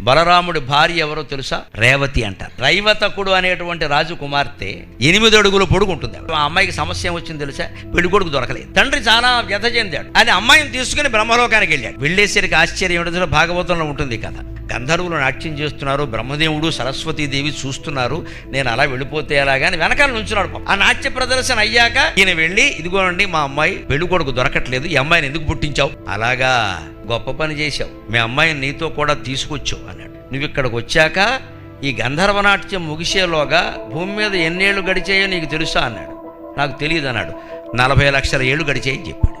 బలరాముడి భార్య ఎవరో తెలుసా? రేవతి అంటారు. రైవతకుడు అనేటువంటి రాజు కుమార్తె ఎనిమిది అడుగులు పొడుగుంటుంది ఆ అమ్మాయికి సమస్య వచ్చింది తెలుసా? పెళ్ళి కొడుకు దొరకలేదు. తండ్రి చాలా వ్యధ చెందాడు. అది అమ్మాయిని తీసుకుని బ్రహ్మలోకానికి వెళ్ళాడు. వెళ్ళేసరికి ఆశ్చర్యం ఏంటో తెలుసా? భాగవతంలో ఉంటుంది కథ. గంధర్వులు నాట్యం చేస్తున్నారు బ్రహ్మదేవుడు సరస్వతీదేవి చూస్తున్నారు నేను అలా వెళ్ళిపోతే ఎలాగాని వెనకాల నుంచున్నాడు. ఆ నాట్య ప్రదర్శన అయ్యాక ఈయన వెళ్ళి ఇదిగోనండి మా అమ్మాయి పెళ్ళి కొడుకు దొరకట్లేదు ఈ అమ్మాయిని ఎందుకు పుట్టించావు? అలాగా గొప్ప పని చేశావు. మీ అమ్మాయిని నీతో కూడా తీసుకొచ్చావు అన్నాడు. నువ్వు ఇక్కడికి వచ్చాక ఈ గంధర్వ నాట్యం ముగిసేలోగా భూమి మీద ఎన్నేళ్ళు గడిచాయో నీకు తెలుసా అన్నాడు. నాకు తెలియదు అన్నాడు. నలభై లక్షల ఏళ్ళు గడిచాయని చెప్పాడు.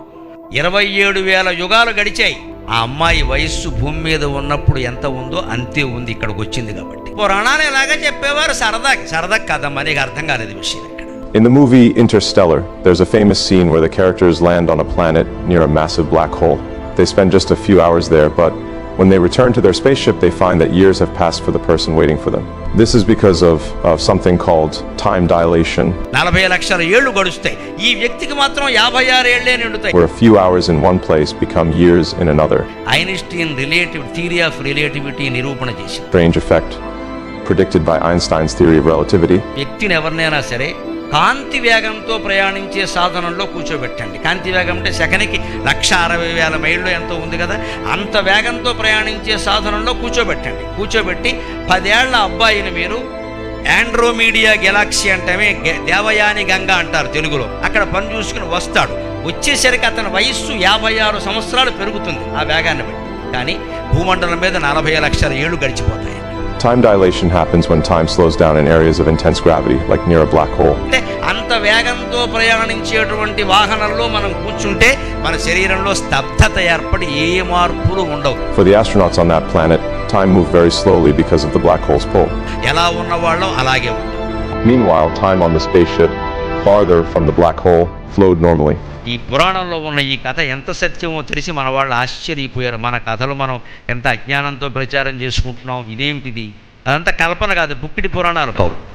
ఇరవై ఏడు వేల యుగాలు గడిచాయి. ఆ అమ్మాయి వయస్సు భూమి మీద ఉన్నప్పుడు ఎంత ఉందో అంతే ఉంది ఇక్కడికి వచ్చింది కాబట్టి. పురాణాలు ఇలాగా చెప్పేవారు? సరదా సరదా కదమ్మా నీకు అర్థం కాలేదు విషయం ఇక్కడ. In the movie Interstellar, there's a famous scene where the characters land on a planet near a massive black hole. They spend just a few hours there, but when they return to their spaceship, they find that years have passed for the person waiting for them. This is because of, of something called time dilation, నలభై లక్షల ఏళ్ళు గడుస్తాయి ఈ వ్యక్తికి మాత్రం యాభై ఆరు ఏళ్లే నిండుతాయి where a few hours in one place become years in another. Einstein relative theory of relativity నిరూపణ చేసింది Strange effect predicted by Einstein's theory of relativity. వ్యక్తిని ఎవరినైనా సరే కాంతి వేగంతో ప్రయాణించే సాధనంలో కూర్చోబెట్టండి. కాంతి వేగం అంటే సెకనికి లక్ష అరవై వేల మైళ్ళు ఎంతో ఉంది కదా. అంత వేగంతో ప్రయాణించే సాధనంలో కూర్చోబెట్టండి. కూర్చోబెట్టి పదేళ్ళ అబ్బాయిని మీరు ఆండ్రోమీడియా గెలాక్సీ అంటమే గె- దేవయాని గంగ అంటారు తెలుగులో. అక్కడ పని చూసుకుని వస్తాడు. వచ్చేసరికి అతని వయస్సు యాభై ఆరు సంవత్సరాలు పెరుగుతుంది ఆ వేగాన్ని బట్టి. కానీ భూమండలం మీద నలభై లక్షల ఏళ్ళు గడిచిపోతాయి. Time dilation happens when time slows down in areas of intense gravity, like near a black hole. అంటే అంత వేగంతో ప్రయాణించేటువంటి వాహనంలో మనం కూర్చుంటే మన శరీరంలో స్తబ్దత ఏర్పడి ఏ మార్పులు ఉండవు For the astronauts on that planet, time moved very slowly because of the black hole's pull. ఎలా ఉన్నవాళ్ళం అలాగే ఉంటాం Meanwhile, time on the spaceship, farther from the black hole, flowed normally. ఈ పురాణంలో ఉన్న ఈ కథ ఎంత సత్యమో తెలిసి మన వాళ్ళు ఆశ్చర్యపోయారు. మన కథలు మనం ఎంత అజ్ఞానంతో ప్రచారం చేసుకుంటున్నాం ఇదేమిటిది? అదంతా కల్పన కాదు బుక్కిడి పురాణాలు. కావు